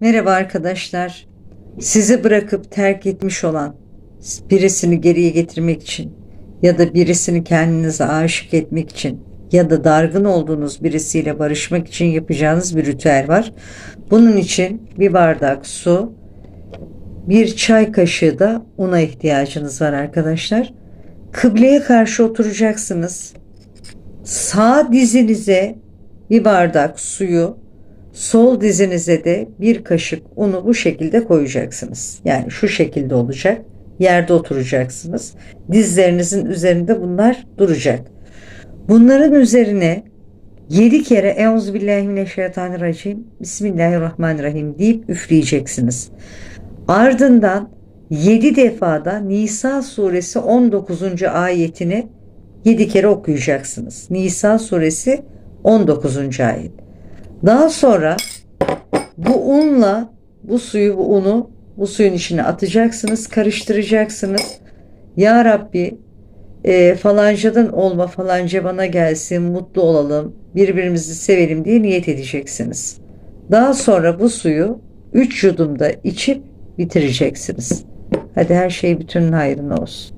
Merhaba arkadaşlar. Sizi bırakıp terk etmiş olan birisini geriye getirmek için ya da birisini kendinize aşık etmek için ya da dargın olduğunuz birisiyle barışmak için yapacağınız bir ritüel var. Bunun için bir bardak su, bir çay kaşığı da una ihtiyacınız var arkadaşlar. Kıbleye karşı oturacaksınız. Sağ dizinize bir bardak suyu, sol dizinize de bir kaşık unu bu şekilde koyacaksınız. Yani şu şekilde olacak. Yerde oturacaksınız. Dizlerinizin üzerinde bunlar duracak. Bunların üzerine 7 kere Euzubillahimineşşeytanirracim Bismillahirrahmanirrahim deyip üfleyeceksiniz. Ardından 7 defada Nisa suresi 19. ayetini 7 kere okuyacaksınız. Nisa suresi 19. ayet. Daha sonra bu unla bu suyu bu unu bu suyun içine atacaksınız, karıştıracaksınız. Ya Rabbi e, falancadan olma falanca bana gelsin, mutlu olalım, birbirimizi sevelim diye niyet edeceksiniz. Daha sonra bu suyu 3 yudumda içip bitireceksiniz. Hadi her şey bütünün hayrına olsun.